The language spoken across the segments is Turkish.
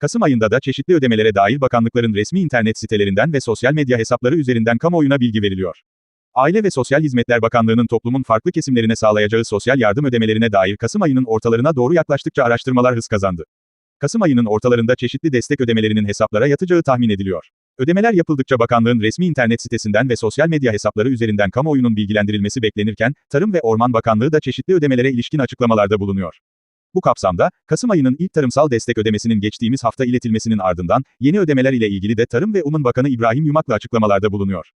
Kasım ayında da çeşitli ödemelere dair bakanlıkların resmi internet sitelerinden ve sosyal medya hesapları üzerinden kamuoyuna bilgi veriliyor. Aile ve Sosyal Hizmetler Bakanlığı'nın toplumun farklı kesimlerine sağlayacağı sosyal yardım ödemelerine dair Kasım ayının ortalarına doğru yaklaştıkça araştırmalar hız kazandı. Kasım ayının ortalarında çeşitli destek ödemelerinin hesaplara yatacağı tahmin ediliyor. Ödemeler yapıldıkça bakanlığın resmi internet sitesinden ve sosyal medya hesapları üzerinden kamuoyunun bilgilendirilmesi beklenirken, Tarım ve Orman Bakanlığı da çeşitli ödemelere ilişkin açıklamalarda bulunuyor. Bu kapsamda, Kasım ayının ilk tarımsal destek ödemesinin geçtiğimiz hafta iletilmesinin ardından, yeni ödemeler ile ilgili de Tarım ve Umun Bakanı İbrahim Yumaklı açıklamalarda bulunuyor.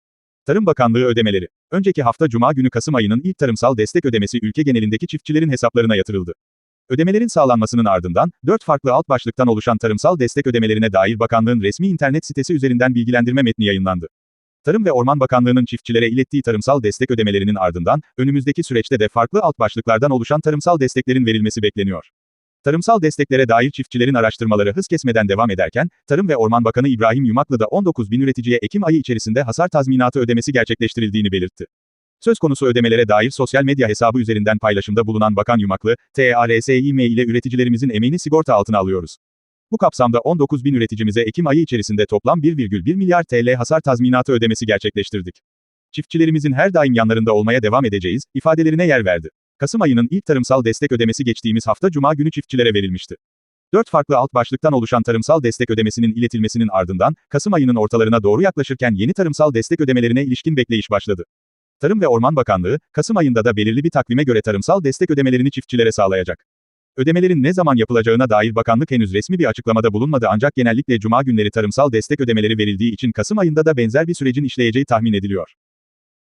Tarım Bakanlığı ödemeleri. Önceki hafta Cuma günü Kasım ayının ilk tarımsal destek ödemesi ülke genelindeki çiftçilerin hesaplarına yatırıldı. Ödemelerin sağlanmasının ardından, 4 farklı alt başlıktan oluşan tarımsal destek ödemelerine dair bakanlığın resmi internet sitesi üzerinden bilgilendirme metni yayınlandı. Tarım ve Orman Bakanlığı'nın çiftçilere ilettiği tarımsal destek ödemelerinin ardından, önümüzdeki süreçte de farklı alt başlıklardan oluşan tarımsal desteklerin verilmesi bekleniyor. Tarımsal desteklere dair çiftçilerin araştırmaları hız kesmeden devam ederken, Tarım ve Orman Bakanı İbrahim Yumaklı da 19 bin üreticiye Ekim ayı içerisinde hasar tazminatı ödemesi gerçekleştirildiğini belirtti. Söz konusu ödemelere dair sosyal medya hesabı üzerinden paylaşımda bulunan Bakan Yumaklı, TARSİM ile üreticilerimizin emeğini sigorta altına alıyoruz. Bu kapsamda 19 bin üreticimize Ekim ayı içerisinde toplam 1,1 milyar TL hasar tazminatı ödemesi gerçekleştirdik. Çiftçilerimizin her daim yanlarında olmaya devam edeceğiz, ifadelerine yer verdi. Kasım ayının ilk tarımsal destek ödemesi geçtiğimiz hafta Cuma günü çiftçilere verilmişti. Dört farklı alt başlıktan oluşan tarımsal destek ödemesinin iletilmesinin ardından, Kasım ayının ortalarına doğru yaklaşırken yeni tarımsal destek ödemelerine ilişkin bekleyiş başladı. Tarım ve Orman Bakanlığı, Kasım ayında da belirli bir takvime göre tarımsal destek ödemelerini çiftçilere sağlayacak. Ödemelerin ne zaman yapılacağına dair bakanlık henüz resmi bir açıklamada bulunmadı ancak genellikle cuma günleri tarımsal destek ödemeleri verildiği için Kasım ayında da benzer bir sürecin işleyeceği tahmin ediliyor.